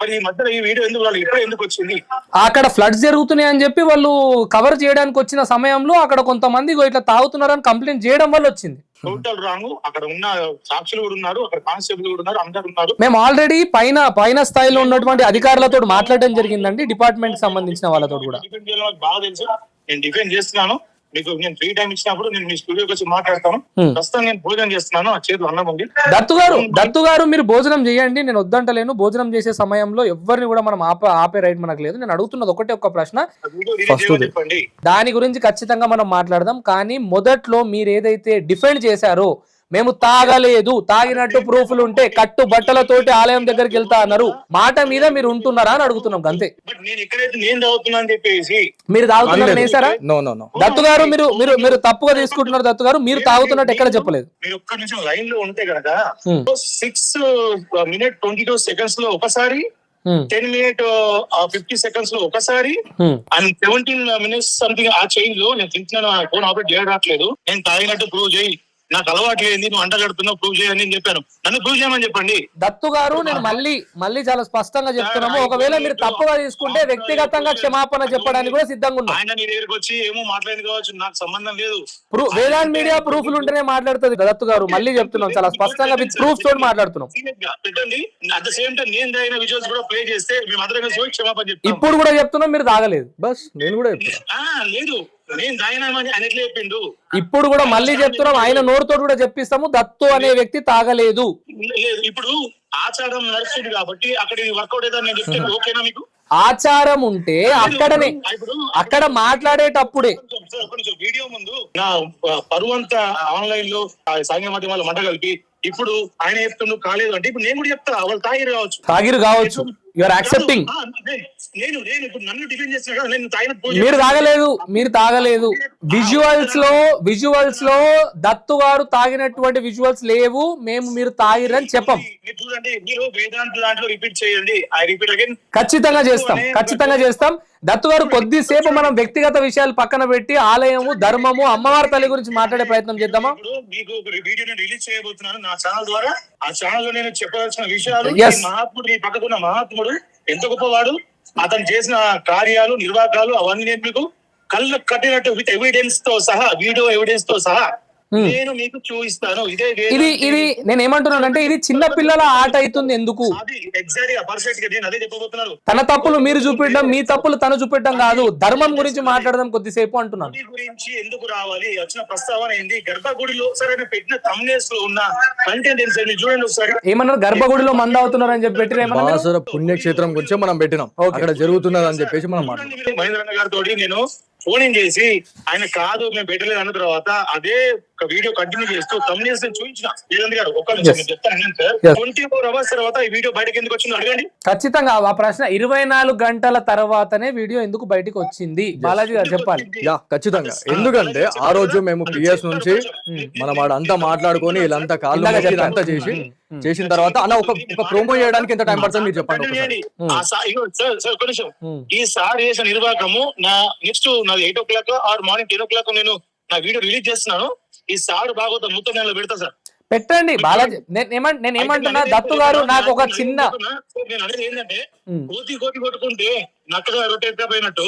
మరి ఈ మధ్యలో ఈ వీడియో ఎందుకు వాళ్ళు ఇప్పుడు ఎందుకు వచ్చింది? అక్కడ ఫ్లడ్స్ జరుగుతున్నాయి అని చెప్పి వాళ్ళు కవర్ చేయడానికి వచ్చిన సమయంలో అక్కడ కొంతమంది ఇట్లా తాగుతున్నారని కంప్లైంట్ చేయడం వల్ల వచ్చింది. టోటల్ రాంగ్ అక్కడ ఉన్న సాక్షులు కూడా ఉన్నారు అక్కడ కానిస్టేబుల్ కూడా ఉన్నారు అందరు ఉన్నారు. మేము ఆల్రెడీ పైన పైన స్థాయిలో ఉన్నటువంటి అధికారులతో మాట్లాడడం జరిగిందండి డిపార్ట్మెంట్ సంబంధించిన వాళ్ళతో కూడా. బాగా తెలుసు. నేను డిఫెండ్ చేస్తున్నాను. మీకు నేను ఫ్రీ టైం ఇచ్చినప్పుడు నేను మీ స్టూడియోకి వచ్చి మాట్లాడతాను. ప్రస్తుతం నేను భోజనం చేస్తున్నాను. ఆ చేతులు అన్నం ఉంది. దత్తు గారు దత్తు గారు మీరు భోజనం చేయండి. నేను వద్దంటలేను. భోజనం చేసే సమయంలో ఎవరిని కూడా మనం ఆపే ఆపే రైట్ మనకు లేదు. నేను అడుగుతున్నది ఒకటే ఒక్క ప్రశ్న. దాని గురించి ఖచ్చితంగా మనం మాట్లాడదాం. కానీ మొదట్లో మీరు ఏదైతే డిఫెండ్ చేశారో మేము తాగలేదు. తాగినట్టు ప్రూఫ్లు ఉంటే కట్టు బట్టలతోటి ఆలయం దగ్గరికి వెళ్తా అన్నారు. మాట మీద మీరు ఉంటున్నారా అని అడుగుతున్నాం అంతే. బట్ నేను ఎక్కడైతే నేను తాగుతున్నా అని చెప్పేసి మీరు తాగుతున్నారని వేసారా నో నో నో దత్తు గారు మీరు మీరు మీరు తప్పుగా తీసుకుంటున్నారు దత్తు గారు. మీరు తాగుతున్నట్టు ఎక్కడ చెప్పలేదు. మీరు ఒక్క నిమిషం లైన్లో ఉంటే కనుక. సిక్స్ మినిట్ ట్వంటీ టూ సెకండ్స్లో ఒకసారి టెన్ మినిట్ ఫిఫ్టీ సెకండ్స్లో ఒకసారి. అండ్ సెవెంటీన్ మినిట్స్ సంథింగ్ ఆ చేంజ్లో నేను తింటున్నాను ఫోన్ ఆపరేట్ చేయట్లేదు. నేను తాగినట్టు ప్రూవ్ చేయి. నాకు అలవాటు లేదు నువ్వు అంటగడుతున్నావు ప్రూవ్ చేయని చెప్పాను. నన్ను ప్రూవ్ చేయమని చెప్పండి. దత్తు గారు నేను మళ్ళీ మళ్ళీ చాలా స్పష్టంగా చెప్తున్నాము. ఒకవేళ మీరు తప్పుగా తీసుకుంటే వ్యక్తిగతంగా క్షమాపణ చెప్పడానికి కూడా సిద్ధంగా ఉన్నాం. ఆయన నీ దగ్గరికి వచ్చి ఏమో మాట్లాడింది కావచ్చు నాకు సంబంధం లేదు. వేదాంత్ మీడియా ప్రూఫ్లు ఉంటేనే మాట్లాడుతుంది దత్తు గారు. మళ్ళీ చెప్తున్నాం. చాలా స్పష్టంగా విత్ ప్రూఫ్ తోటి మాట్లాడుతున్నాం. పెట్టండి. అట్ ద సేమ్ టైం నేను తాగిన విజువల్స్ కూడా ప్లే చేస్తే మేము అందరం కలిసి క్షమాపణ చెప్తాం. ఇప్పుడు కూడా చెప్తున్నాం మీరు తాగలేదు. బస్ నేను కూడా చెప్తున్నా. లేదు. నేను ఎట్లా చెప్పిండు. ఇప్పుడు కూడా మళ్ళీ చెప్తున్నాం ఆయన నోరుతో కూడా చెప్పిస్తాము దత్తు అనే వ్యక్తి తాగలేదు. లేదు ఇప్పుడు ఆచారం నడుస్తుంది కాబట్టి అక్కడ వర్కౌట్ అయితే నేను చెప్తే ఓకేనా మీకు? ఆచారం ఉంటే అక్కడనే అక్కడ మాట్లాడేటప్పుడే. వీడియో ముందు నా ఆ, పరువు అంతా ఆన్లైన్లో ఆ, సాంఘిక మాధ్యమాలు మంట కలిపి ఇప్పుడు ఆయన చెప్తుండు కాలేదు అంటే ఇప్పుడు నేను కూడా చెప్తా వాళ్ళు తాగిరు కావచ్చు. తాగిరు కావచ్చు. యు ఆర్ యాక్సెప్టింగ్ ఆ, నేను- నేను నేను ఇప్పుడు నన్ను డిఫెండ్ చేస్తున్నా కదా, నేను తాగిన ప్రూవ్ మీరు తాగలేదు మీరు తాగలేదు. విజువల్స్లో విజువల్స్లో దత్తు గారు తాగినటువంటి విజువల్స్ లేవు మేము మీరు తాగిరని చెప్పం. మీరు చూడండి మీరు వేదాంత దాంట్లో రిపీట్ చేయండి. ఐ రిపీట్ అగైన్ ఖచ్చితంగా చేస్తాం ఖచ్చితంగా చేస్తాం. దత్తు గారు కొద్దిసేపు మనం వ్యక్తిగత విషయాలు పక్కన పెట్టి ఆలయము ధర్మము అమ్మవారి తల్లి గురించి మాట్లాడే ప్రయత్నం చేద్దామా? మీకు వీడియోని రిలీజ్ చేయబోతున్నాను నా ఛానల్ ద్వారా. ఆ ఛానల్లో నేను చెప్పవలసిన విషయాలు మహాత్ముడు ఈ పక్కకున్న మహాత్ముడు ఎంత గొప్పవాడు అతను చేసిన కార్యాలు నిర్వాకాలు అవన్నీ నేను మీకు కళ్ళు కట్టినట్టు విత్ ఎవిడెన్స్తో సహా వీడియో ఎవిడెన్స్తో సహా. నేను మీకు చూపిస్తాను. ఇదే ఇది ఇది నేను ఏమంటున్నానంటే ఇది చిన్న పిల్లల ఆట అవుతుంది ఎందుకు? తన తప్పులు మీరు చూపించడం మీ తప్పులు తను చూపించడం కాదు. ధర్మం గురించి మాట్లాడదాం కొద్దిసేపు అంటున్నాను. గురించి ఎందుకు రావాలి? వచ్చిన ప్రస్తావన ఏంది? గర్భగుడిలో సరే నేను పెట్టిన thumbnails లో ఉన్న కంటెంట్ ఏంటి చూడండి ఒకసారి. ఏమన్నారు? గర్భగుడిలో మంద అవుతున్నారని చెప్పి పెట్టిరు ఏమన్నా మీరు? బాసర పుణ్యక్షేత్రం గురించి మనం పెట్టినాం. అక్కడ జరుగుతున్నది అని చెప్పేసి మనం మహేంద్ర గారితో నేను ఫోన్ చేసి ఆయన కాదు మేము పెట్టలేదు అన్న తర్వాత అదే ఒక వీడియో కంటిన్యూ చేస్తూ తమ్నేస్ చూపించిన వీరేంద్ర గారు. ఒక్క నిమిషం నేను చెప్తాను సార్. ట్వంటీ ఫోర్ అవర్స్ తర్వాత ఈ వీడియో బయటకు ఎందుకు వచ్చిందో అడగండి. ఖచ్చితంగా ఆ ప్రశ్న ఇరవై నాలుగు గంటల తర్వాతనే వీడియో ఎందుకు బయటికి వచ్చింది? బాలాజీ గారు చెప్పాలి. యా ఖచ్చితంగా. ఎందుకంటే ఆ రోజు మేము పిఎస్ నుంచి మనం ఆడంతా మాట్లాడుకొని వీళ్ళంతా కాళ్ళు ఇందాక మొక్కి చెప్పాను. ఇదంతా చేసి చేసిన తర్వాత అన్న ఒక ఒక ప్రోమో చేయడానికి ఎంత టైం పడుతుంది మీరు చెప్పండి. ఈ సార్ చేసిన నిర్వాహకము నా నెక్స్ట్ నాది eight o'clock or morning ten o'clock నేను నా వీడియో రిలీజ్ చేస్తున్నాను. ఈ సార్ బాగోతా మొత్తం నేను పెడతా సార్ పెట్టండి బాలాజీ నేను ఏమం- నేను ఏమంటున్నా దత్తు గారు నాకు ఒక చిన్న నేను అనేది ఏంటంటే. కోతి కోతి కొట్టుకుంటే నక్కగా రొట్టె పోయినట్టు.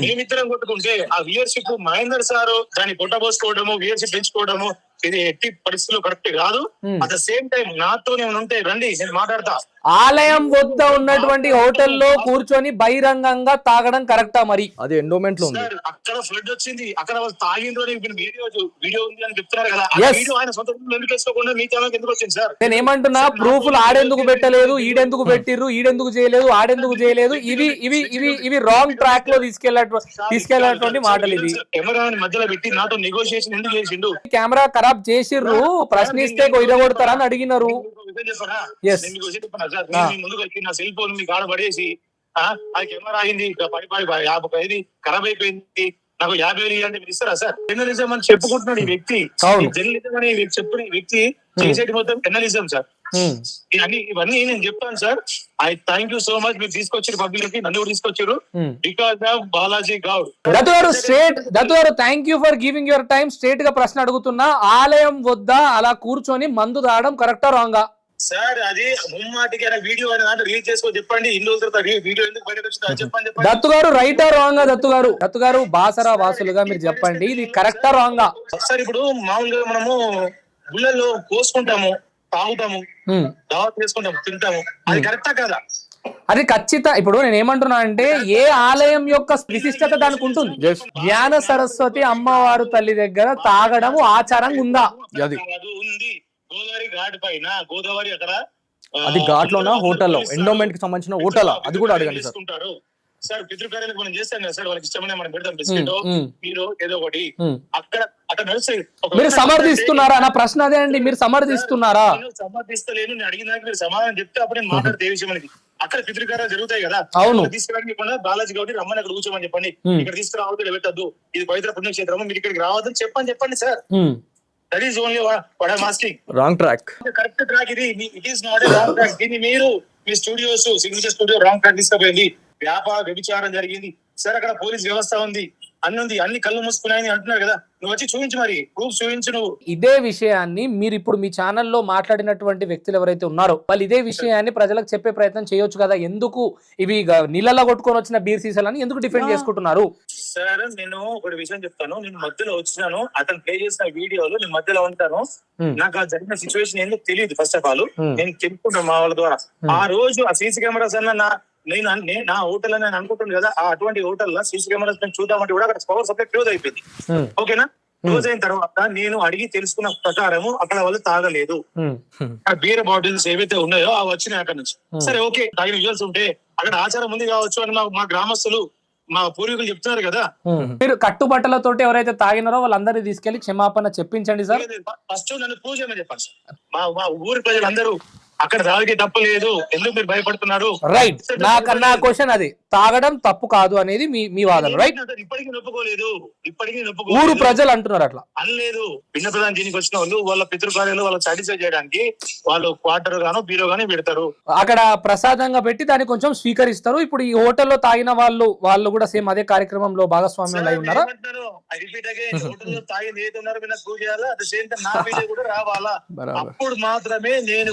మేమిద్దరం కొట్టుకుంటే ఆ వ్యూయర్షిప్ మహేందర్ సార్ దాన్ని కొట్టబోసుకోవడము వ్యూయర్షిప్ పెంచుకోవడము ఇది ఎట్టి పరిస్థితుల్లో కరెక్ట్ కాదు. అట్ ద సేమ్ టైం నాతో నేను ఉంటే రండి నేను మాట్లాడతా ఆలయం వద్ద ఉన్నటువంటి హోటల్లో కూర్చొని బహిరంగంగా తాగడం కరెక్టా మరి? అది ఎండోమెంట్లో ఉంది. సార్ అక్కడ ఫ్లడ్ వచ్చింది. అక్కడ వాళ్ళు తాగిండ్రు అని వీడియో వీడియో ఉంది అని చెప్తున్నారు కదా. ఆ Yes. వీడియో ఆయన సొంత ఎందుకు వేసుకోకుండా మీ ఛానల్ ఎందుకు వచ్చింది సార్? నేను ఏమంటున్నా ప్రూఫ్లు ఆడెందుకు పెట్టలేదు ఈడెందుకు పెట్టిర్రు ఈడెందుకు చేయలేదు ఆడెందుకు చేయలేదు. ఇవి ఇవి ఇవి ఇవి రాంగ్ ట్రాక్లో తీసుకెళ్ళ తీసుకెళ్ళినటువంటి మాటలు ఇవి. కెమెరాని మధ్యలో పెట్టి నాతో నెగోషియేషన్ ఎందుకు చేసిండు? కెమెరా ఖరాబ్ చేసిర్రు ప్రశ్నిస్తే ఇరగొడతారని అడిగినారు? Yes. నేను మీకు చెప్పనా సార్? మీ ముందుకు వచ్చి నా సెల్ ఫోన్ మీకు ఆడ పడేసి ఆ, అది కెమెరా అయింది పడి పడి యాభై ఇది ఖరాబ్ అయిపోయింది నాకు యాభై వేలు ఇవ్వండి మీరు ఇస్తారా సార్? జర్నలిజం అని చెప్పుకుంటున్నాడు ఈ వ్యక్తి. జర్నలిజం అనే వ్యక్తి చెప్పిన వ్యక్తి చేసేది మొత్తం జర్నలిజం సార్. ఇవన్నీ ఇవన్నీ నేను చెప్తాను sir. I thank you so much మీరు తీసుకొచ్చారు పబ్లిక్కి నన్ను కూడా తీసుకొచ్చారు. బికాస్ ఆఫ్ బాలాజీ గౌడ్ దత్తు గారు స్ట్రేట్ దత్తు గారు thank you for giving your time స్ట్రేట్గా ప్రశ్న అడుగుతున్నా ఆలయం వద్ద అలా కూర్చొని మందు తాగడం కరెక్టా రాంగా సార్ అది ముమ్మాటికి అయినా వీడియో అయినా రిలీజ్ చేసుకో చెప్పండి. ఇన్ని రోజుల తర్వాత వీడియో ఎందుకు బయటకు వచ్చిందో? చెప్పండి చెప్పండి. దత్తు గారు రైటా రాంగా దత్తు గారు? దత్తు గారు బాసరా వాసులుగా మీరు చెప్పండి. ఇది కరెక్టా రాంగా సార్ ఇప్పుడు మామూలుగా మనము గుళ్ళల్లో కోసుకుంటాము తాగుతాము. దావత్ చేసుకుంటాము తింటాము. అది కరెక్టా కదా? అది ఖచ్చిత ఇప్పుడు నేను ఏమంటున్నా అంటే ఏ ఆలయం యొక్క విశిష్టత దానికి ఉంటుంది. జ్ఞాన సరస్వతి అమ్మవారు తల్లి దగ్గర తాగడము ఆచారంగా ఉందా? అది. కాదు, ఉంది. గోదావరి ఘాట్ పైన గోదావరి అక్కడ అది ఘాట్లోనా? హోటల్లో. ఎండోమెంట్కి సంబంధించిన హోటల్? అది కూడా అడగండి సార్. సార్ పితృకార్యాలకు మనం చేస్తాం కదా సార్? వాళ్ళకి ఇష్టమైన మనం పెడతాం బిస్కెట్. మీరు ఏదో ఒకటి. అక్కడ ఒక మీరు సమర్థిస్తున్నారా? నా ప్రశ్న అదే అండి. మీరు సమర్థిస్తున్నారా? నేను సమర్థిస్తలేను. నేను అడిగిన దానికి మీరు సమాధానం చెప్తే అప్పుడు నేను మాట్లాడితే విషయం అనేది. అక్కడ పితృకారాలు జరుగుతాయి కదా. అవును. అక్కడ తీసుకురావడానికి చెప్పండి. బాలాజీ కాబట్టి రమ్మని అక్కడ కూర్చోమని చెప్పండి. ఇక్కడ తీసుకురావద్దు పెట్టద్దు ఇది పవిత్ర పుణ్యక్షేత్రము. మీరు ఇక్కడికి రావద్దని చెప్పని చెప్పండి sir. That is only what I'm asking wrong track correct track ఇది. It is not wrong track దీన్ని మీరు మీ studios signature studio wrong track తీసుకుపోయింది. వ్యాపార వ్యభిచారం జరిగింది. సార్ అక్కడ పోలీస్ వ్యవస్థ ఉంది. అన్ని ఉంది అన్ని కళ్ళు మూసుకున్నాయని అంటున్నారు కదా. నువ్వు వచ్చి చూపించు మరి ప్రూఫ్ చూపించు నువ్వు. ఇదే విషయాన్ని మీరు ఇప్పుడు మీ ఛానల్లో మాట్లాడినటువంటి వ్యక్తులు ఎవరైతే ఉన్నారో వాళ్ళు ఇదే విషయాన్ని ప్రజలకు చెప్పే ప్రయత్నం చేయొచ్చు కదా. ఎందుకు ఇవి నీళ్ళలో కొట్టుకొని వచ్చిన బీర్ సీసాలని ఎందుకు డిఫెండ్ చేసుకుంటున్నారు? సార్ నేను ఒక విషయం చెప్తాను. నేను మధ్యలో వచ్చినాను. అతను ప్లే చేసిన వీడియోలో నేను మధ్యలో ఉంటాను. నాకు ఆ జరిగిన సిచ్యువేషన్ ఏందో తెలియదు ఫస్ట్ ఆఫ్ ఆల్. నేను తెలుసుకుంటాను మా వాళ్ళ ద్వారా. ఆ రోజు ఆ సీసీ కెమెరాస్ అన్న నేను అన్- నే- నా హోటల్ అని నేను అనుకుంటాను కదా ఆ అటువంటి హోటల్లో సీసీ కెమెరాస్ నేను చూద్దామంటే కూడా అక్కడ పవర్ సప్లై క్లోజ్ అయిపోయింది. ఉమ్, ఓకేనా? క్లోజ్ అయిన తర్వాత నేను అడిగి తెలుసుకున్న ప్రకారము అక్కడ వాళ్ళు తాగలేదు. ఉమ్, ఆ బీర్ బాటిల్స్ ఏవైతే ఉన్నాయో అవి వచ్చినాయి అక్కడ నుంచి. సరే ఓకే తాగిన విజువల్స్ ఉంటే అక్కడ ఆచారం ఉంది కావచ్చు అని మా మా గ్రామస్తులు మా పూర్వీకులు చెప్తున్నారు కదా. మీరు కట్టుబట్టలతోటి ఎవరైతే తాగినారో వాళ్ళందరినీ తీసుకెళ్ళి క్షమాపణ చెప్పించండి సార్. ఫస్ట్ నన్ను పూజ చెప్పాను సార్. మా మా ఊరి ప్రజలందరూ అక్కడ తాగితే తప్పు లేదు. ఎందుకు మీరు భయపడుతున్నారు? రైట్ నాకన్నా క్వశ్చన్ అది. తాగడం తప్పు కాదు అనేది మీ మీ వాదన రైట్ ఇప్పటికీ నొప్పుకోలేదు. ఇప్పటికీ ఊరు నొప్పుకోలేదు. ప్రజలు అంటున్నారు అట్లా. అనలేదు భిన్న ప్రధాన దీనికి వచ్చిన వాళ్ళు వాళ్ళ పితృకార్యాలు వాళ్ళ సాటిస్ఫై చేయడానికి వాళ్ళు క్వార్టర్ గాను బీరో గానీ పెడతారు. అక్కడ ప్రసాదంగా పెట్టి దాన్ని కొంచెం స్వీకరిస్తారు. ఇప్పుడు ఈ హోటల్లో తాగిన వాళ్ళు వాళ్ళు కూడా సేమ్ అదే కార్యక్రమంలో భాగస్వామ్యం అయి ఉన్నారా? అప్పుడు మాత్రమే నేను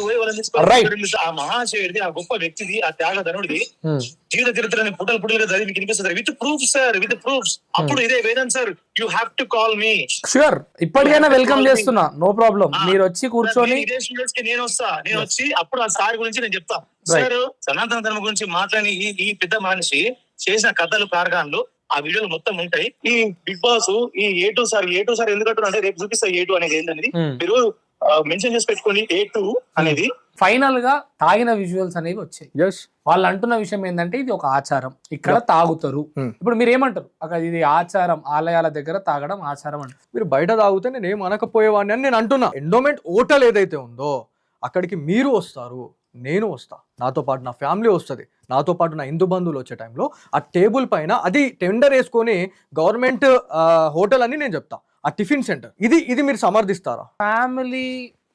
మహాశయుడిది ఆ గొప్ప వ్యక్తిది ఆ త్యాగధనుడిది ఉమ్, జీవిత చరిత్రని పుటలు పుటలుగా చదివి మీకు వినిపిస్తుంది with proof sir with proofs అప్పుడు ఇదే Vedam sir you have to call me sure ఇప్పటికైనా వెల్కమ్ చేస్తున్నా. నో ప్రాబ్లం మీరు వచ్చి కూర్చొని ఇదే స్టూడెంట్స్కి నేను వస్తా. నేను వచ్చి అప్పుడు ఆ సార్ గురించి నేను చెప్తా. సార్ సనాతన ధర్మం గురించి మాట్లాడి ఈ ఈ పెద్ద మనిషి చేసిన కథలు కార్గాన్లు ఆ వీడియోలు మొత్తం ఉంటాయి. ఈ బిగ్ బాస్ ఈ A two sir A two sir ఎందుకంటే అంటే రేపు చూపిస్తా ఏ టూ అనేది ఏంటనేది ఉమ్. మీరు మెన్షన్ చేసి పెట్టుకోండి. ఏ టూ అనేది ఫైనల్గా తాగిన విజువల్స్ అనేవి వచ్చాయి. వాళ్ళు అంటున్న విషయం ఏంటంటే ఇది ఒక ఆచారం. ఇక్కడ తాగుతారు. Hmm. ఇప్పుడు మీరు ఏమంటారు? అక్కడ ఇది ఆచారం ఆలయాల దగ్గర తాగడం ఆచారం అంటారు. మీరు బయట తాగితే నేను ఏం అనకపోయేవాడిని అని నేను అంటున్నా. ఎండోమెంట్ హోటల్ ఏదైతే ఉందో అక్కడికి మీరు వస్తారు నేను వస్తా. నాతో పాటు నా ఫ్యామిలీ వస్తుంది. నాతో పాటు నా హిందూ బంధువులు వచ్చే టైంలో ఆ టేబుల్ పైన అది టెండర్ వేసుకొని గవర్నమెంట్ హోటల్ అని నేను చెప్తా. ఆ టిఫిన్ సెంటర్. ఇది ఇది మీరు సమర్థిస్తారా? ఫ్యామిలీ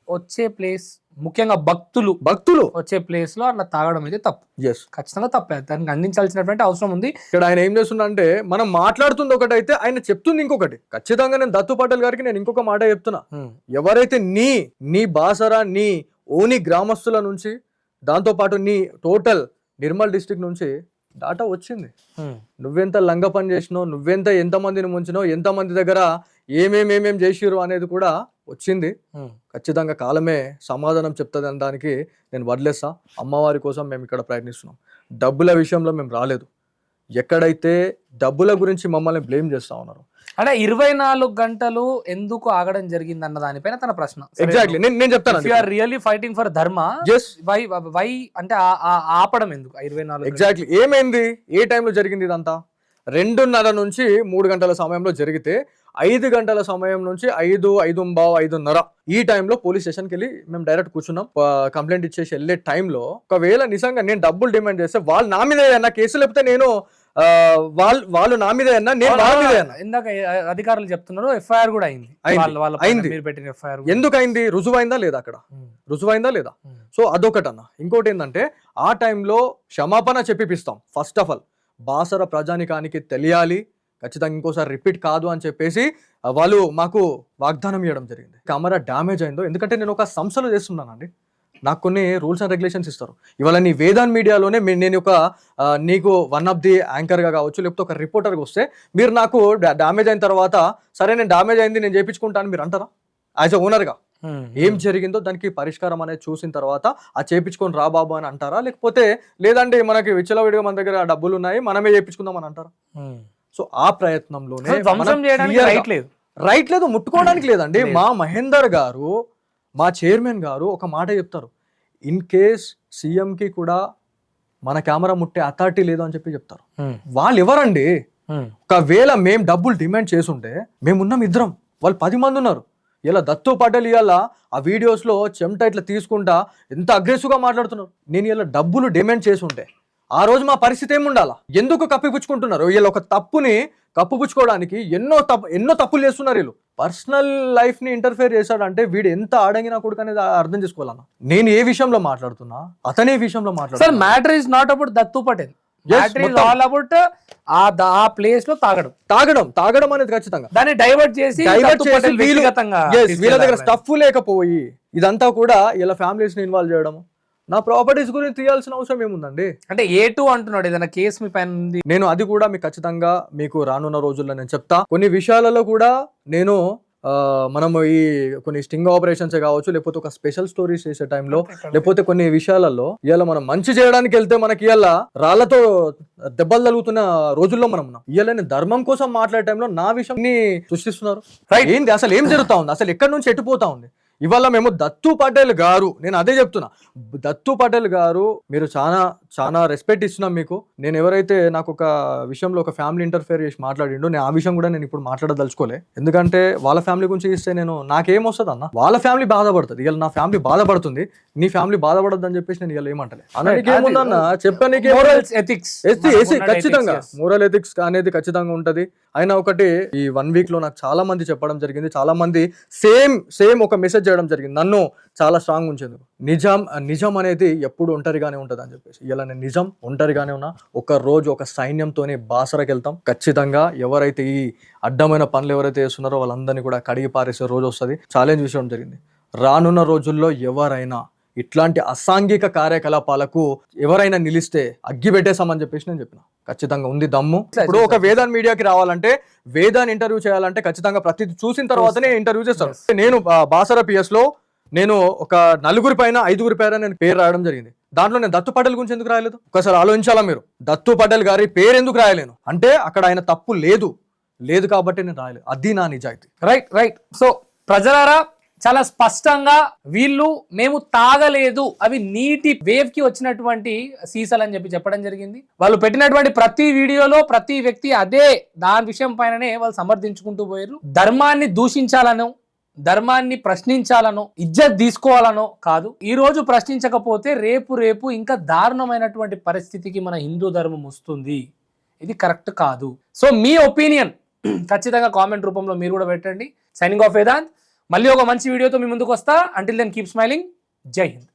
వచ్చే ప్లేస్ ముఖ్యంగా భక్తులు భక్తులు? వచ్చే ప్లేస్లో అట్లా తాగడం అయితే తప్పు. ఎస్ ఖచ్చితంగా తప్పే. దానికి అందించాల్సినటువంటి అవసరం ఉంది. ఇక్కడ ఆయన ఏం చేస్తుందంటే మనం మాట్లాడుతుంది ఒకటైతే ఆయన చెప్తుంది ఇంకొకటి. ఖచ్చితంగా నేను దత్తు పటేల్ గారికి నేను ఇంకొక మాట చెప్తున్నా. ఎవరైతే నీ నీ బాసరా నీ ఓని గ్రామస్తుల నుంచి దాంతోపాటు నీ టోటల్ నిర్మల్ డిస్టిక్ నుంచి డాటా వచ్చింది. నువ్వెంత లంగ పని చేసినావు నువ్వెంత ఎంతమందిని ముంచినావు ఎంతమంది దగ్గర ఏమేమేమేం చేసిరు అనేది కూడా వచ్చింది. ఖచ్చితంగా కాలమే సమాధానం చెప్తుంది అనే దానికి నేను వదిలేస్తా అమ్మవారి కోసం మేము ఇక్కడ ప్రయత్నిస్తున్నాం. డబ్బుల విషయంలో మేము రాలేదు. ఎక్కడైతే డబ్బుల గురించి మమ్మల్ని బ్లేమ్ చేస్తా ఉన్నారు. అంటే ఇరవై నాలుగు గంటలు ఎందుకు ఆగడం జరిగింది అన్న దానిపైన తన ప్రశ్న. ఎగ్జాక్ట్లీ నేను నేను చెప్తాను are really fighting for dharma just why why అంటే ఆపడం ఎందుకు? ఇరవై నాలుగు? ఎగ్జాక్ట్లీ ఏమైంది? ఏ టైంలో జరిగింది ఇదంతా? రెండున్నర నుంచి మూడు గంటల సమయంలో జరిగితే ఐదు గంటల సమయం నుంచి ఐదు ఐదు బావు ఐదున్నర ఈ టైంలో పోలీస్ స్టేషన్కి వెళ్ళి మేము డైరెక్ట్ కూర్చున్నాం. కంప్లైంట్ ఇచ్చేసి వెళ్ళే టైంలో ఒకవేళ నిజంగా నేను డబ్బులు డిమాండ్ చేస్తే వాళ్ళు నా మీద అన్న కేసు లేకపోతే నేను వాళ్ళు వాళ్ళు నా మీద అన్నా నేను వాళ్ళ మీద ఇందాక అధికారులు చెప్తున్నారు ఎఫ్ఐఆర్ కూడా అయింది. అయింది. మీరు పెట్టిన ఎఫ్ఐఆర్ ఎందుకు అయింది రుజువైందా లేదా అక్కడ? రుజువైందా లేదా? సో అదొకటి అన్న ఇంకోటి ఏంటంటే ఆ టైంలో క్షమాపణ చెప్పిపిస్తాం ఫస్ట్ ఆఫ్ ఆల్ బాసర ప్రజానికానికి తెలియాలి ఖచ్చితంగా ఇంకోసారి రిపీట్ కాదు అని చెప్పేసి వాళ్ళు మాకు వాగ్దానం ఇవ్వడం జరిగింది. కెమెరా డ్యామేజ్ అయిందో ఎందుకంటే నేను ఒక సంస్థలో చేస్తున్నానండి. నాకు కొన్ని రూల్స్ అండ్ రెగ్యులేషన్స్ ఇస్తారు. ఇవాళ నీ వేదాన్ మీడియాలోనే మీ- నేను ఒక నీకు వన్ ఆఫ్ ది యాంకర్గా కావచ్చు లేకపోతే ఒక రిపోర్టర్గా వస్తే మీరు నాకు డ్యామేజ్ అయిన తర్వాత సరే నేను డ్యామేజ్ అయింది నేను చేయించుకుంటాను మీరు అంటారా? యాజ్ అ ఓనర్గా. ఏం జరిగిందో దానికి పరిష్కారం అనేది చూసిన తర్వాత ఆ చేపించుకొని రా బాబు అని అంటారా? లేకపోతే లేదంటే మనకి విచ్చలవిడిగా మన దగ్గర డబ్బులు ఉన్నాయి మనమే చేపించుకుందాం అని అంటారా? సో ఆ ప్రయత్నంలోనే రైట్ లేదు. రైట్ లేదు ముట్టుకోవడానికి లేదండి. లేదు. మా మహేందర్ గారు మా చైర్మన్ గారు ఒక మాట చెప్తారు. ఇన్ కేస్కి కూడా మన కెమెరా ముట్టే అథారిటీ లేదు అని చెప్పి చెప్తారు. వాళ్ళు ఎవరండి ఒకవేళ మేము డబ్బులు డిమాండ్ చేసుంటే మేమున్నాం ఇద్దరం. వాళ్ళు పది మంది ఉన్నారు. ఇలా దత్తు పటేల్ ఇవాళ ఆ వీడియోస్లో చెమట ఇట్లా తీసుకుంటా ఎంత అగ్రెసివ్గా మాట్లాడుతున్నారు? నేను ఇలా డబ్బులు డిమాండ్ చేసి ఉంటే. ఆ రోజు మా పరిస్థితి ఏముండాలా? ఎందుకు కప్పిపుచ్చుకుంటున్నారు? వీళ్ళు ఒక తప్పుని కప్పుపుచ్చుకోవడానికి ఎన్నో తప్పు ఎన్నో తప్పులు చేస్తున్నారు వీళ్ళు. పర్సనల్ లైఫ్ని ఇంటర్ఫేర్ చేశాడంటే వీడు ఎంత అడగినా కొడుకు అనేది అర్థం చేసుకోవాలన్నా. నేను ఏ విషయంలో మాట్లాడుతున్నా? అతనే విషయంలో మాట్లాడుతున్నా. Matter is not about Dattu Patel. All about ఆ ఆ ప్లేస్లో తాగడం. తాగడం తాగడం అనేది ఖచ్చితంగా. దాన్ని డైవర్ట్ చేసి దత్తు చేసి వీళ్ళు- దగ్గర. స్టఫ్ లేకపోయి ఇదంతా కూడా ఇలా ఫ్యామిలీస్ని ఇన్వాల్వ్ చేయడం నా ప్రాపర్టీస్ గురించి తీయాల్సిన అవసరం ఏముందండి? అంటే ఏ టూ అంటున్నాడు? ఏదైనా కేసు మీ పైన ఉంది? నేను అది కూడా మీకు ఖచ్చితంగా మీకు రానున్న రోజుల్లో నేను చెప్తా. కొన్ని విషయాలలో కూడా నేను మనము ఈ కొన్ని స్టింగ్ ఆపరేషన్స్ కావచ్చు లేకపోతే ఒక స్పెషల్ స్టోరీస్ చేసే టైంలో లేకపోతే కొన్ని విషయాలలో ఇవాళ మనం మంచి చేయడానికి వెళ్తే మనకి ఇవాళ రాళ్ళతో దెబ్బలు తగులుతున్న రోజుల్లో మనం ఉన్నాం. ఇవాళ నేను ధర్మం కోసం మాట్లాడే టైంలో నా విషయం సృష్టిస్తున్నారు. ఏంది? అసలు ఏం జరుగుతా ఉంది? అసలు ఎక్కడి నుంచి ఎట్టిపోతా ఉంది? ఇవాళ మేము దత్తు పటేల్ గారు నేను అదే చెప్తున్నా. దత్తు పటేల్ గారు మీరు చాలా చాలా రెస్పెక్ట్ ఇస్తున్నాం మీకు. నేను ఎవరైతే నాకు ఒక విషయంలో ఒక ఫ్యామిలీ ఇంటర్ఫేర్ చేసి మాట్లాడిండో నేను ఆ విషయం కూడా నేను ఇప్పుడు మాట్లాడదలుచుకోలే. ఎందుకంటే వాళ్ళ ఫ్యామిలీ గురించి ఇస్తే నేను నాకేం వస్తుంది అన్న? వాళ్ళ ఫ్యామిలీ బాధపడుతుంది. ఇవాళ నా ఫ్యామిలీ బాధపడుతుంది. నీ ఫ్యామిలీ బాధపడద్దు అని చెప్పేసి నేను ఇలా ఏమంటలే. అన్న ఎస్సీ ఖచ్చితంగా. మోరల్ ఎథిక్స్ అనేది ఖచ్చితంగా ఉంటది. అయినా ఒకటి ఈ వన్ వీక్లో నాకు చాలా మంది చెప్పడం జరిగింది. చాలా మంది సేమ్ సేమ్ ఒక మెసేజ్ చేయడం జరిగింది. నన్ను చాలా స్ట్రాంగ్ ఉంచేందుకు. నిజం నిజం అనేది ఎప్పుడు ఒంటరిగానే ఉంటుంది అని చెప్పేసి. ఇలా నేను నిజం ఒంటరిగానే ఉన్నా. ఒక రోజు ఒక సైన్యంతోనే బాసరకి వెళ్తాం. ఖచ్చితంగా ఎవరైతే ఈ అడ్డమైన పనులు ఎవరైతే చేస్తున్నారో వాళ్ళందరినీ కూడా కడిగి పారేసే రోజు వస్తుంది. ఛాలెంజ్ విషయం జరిగింది. రానున్న రోజుల్లో ఎవరైనా ఇట్లాంటి అసాంఘిక కార్యకలాపాలకు ఎవరైనా నిలిస్తే అగ్గి పెట్టేసామని చెప్పేసి నేను చెప్పిన. ఖచ్చితంగా ఉంది దమ్ము. ఇప్పుడు ఒక వేదాన్ మీడియాకి రావాలంటే వేదాన్ ఇంటర్వ్యూ చేయాలంటే ఖచ్చితంగా ప్రతి చూసిన తర్వాతనే ఇంటర్వ్యూ చేస్తారు. నేను బాసర పిఎస్లో నేను ఒక నలుగురి పైన ఐదుగురి పైన నేను పేరు రాయడం జరిగింది. దాంట్లో నేను దత్తు పటేల్ గురించి ఎందుకు రాయలేదు? ఒకసారి ఆలోచించాలా మీరు? దత్తు పటేల్ గారి పేరు ఎందుకు రాయలేను? అంటే అక్కడ ఆయన తప్పు లేదు. లేదు కాబట్టి నేను రాయలేదు. అది నా నిజాయితీ. రైట్ రైట్ సో ప్రజలారా చాలా స్పష్టంగా వీళ్ళు మేము తాగలేదు అవి నీటి వేవ్కి వచ్చినటువంటి సీసాలు అని చెప్పి చెప్పడం జరిగింది. వాళ్ళు పెట్టినటువంటి ప్రతి వీడియోలో ప్రతి వ్యక్తి అదే దాని విషయం పైననే వాళ్ళు సమర్థించుకుంటూ పోయారు. ధర్మాన్ని దూషించాలనో ధర్మాన్ని ప్రశ్నించాలనో ఇజ్జత్ తీసుకోవాలనో కాదు. ఈ రోజు ప్రశ్నించకపోతే రేపు రేపు ఇంకా దారుణమైనటువంటి పరిస్థితికి మన హిందూ ధర్మం వస్తుంది. ఇది కరెక్ట్ కాదు. సో మీ ఒపీనియన్ ఖచ్చితంగా కామెంట్ రూపంలో మీరు కూడా పెట్టండి. సైనింగ్ ఆఫ్ వేదాంత్ మళ్ళీ ఒక మంచి వీడియోతో మీ ముందుకు వస్తా. అంటిల్ దెన్ కీప్ స్మైలింగ్ జై హింద్.